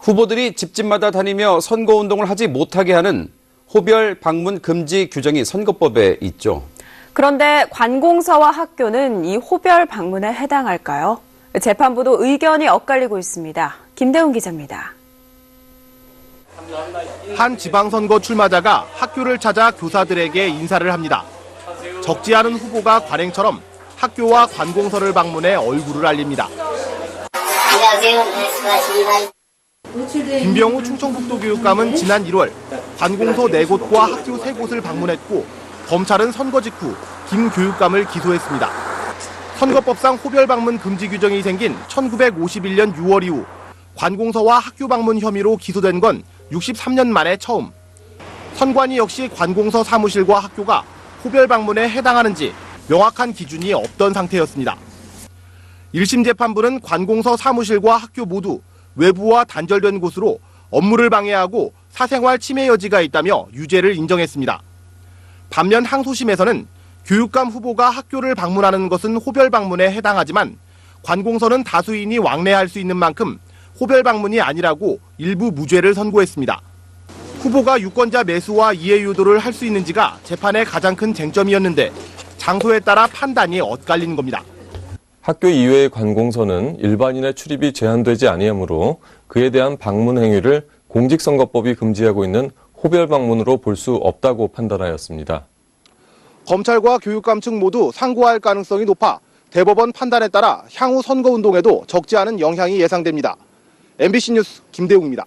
후보들이 집집마다 다니며 선거운동을 하지 못하게 하는 호별 방문 금지 규정이 선거법에 있죠. 그런데 관공서와 학교는 이 호별 방문에 해당할까요? 재판부도 의견이 엇갈리고 있습니다. 김대훈 기자입니다. 한 지방선거 출마자가 학교를 찾아 교사들에게 인사를 합니다. 적지 않은 후보가 관행처럼 학교와 관공서를 방문해 얼굴을 알립니다. 안녕하세요. 네, 수고하십니다. 김병우 충청북도 교육감은 지난 1월 관공서 4곳과 학교 3곳을 방문했고 검찰은 선거 직후 김 교육감을 기소했습니다. 선거법상 호별 방문 금지 규정이 생긴 1951년 6월 이후 관공서와 학교 방문 혐의로 기소된 건 63년 만에 처음. 선관위 역시 관공서 사무실과 학교가 호별 방문에 해당하는지 명확한 기준이 없던 상태였습니다. 1심 재판부는 관공서 사무실과 학교 모두 외부와 단절된 곳으로 업무를 방해하고 사생활 침해 여지가 있다며 유죄를 인정했습니다. 반면 항소심에서는 교육감 후보가 학교를 방문하는 것은 호별 방문에 해당하지만 관공서는 다수인이 왕래할 수 있는 만큼 호별 방문이 아니라고 일부 무죄를 선고했습니다. 후보가 유권자 매수와 이해 유도를 할 수 있는지가 재판의 가장 큰 쟁점이었는데 장소에 따라 판단이 엇갈린 겁니다. 학교 이외의 관공서는 일반인의 출입이 제한되지 아니하므로 그에 대한 방문 행위를 공직선거법이 금지하고 있는 호별 방문으로 볼 수 없다고 판단하였습니다. 검찰과 교육감 측 모두 상고할 가능성이 높아 대법원 판단에 따라 향후 선거운동에도 적지 않은 영향이 예상됩니다. MBC 뉴스 김대웅입니다.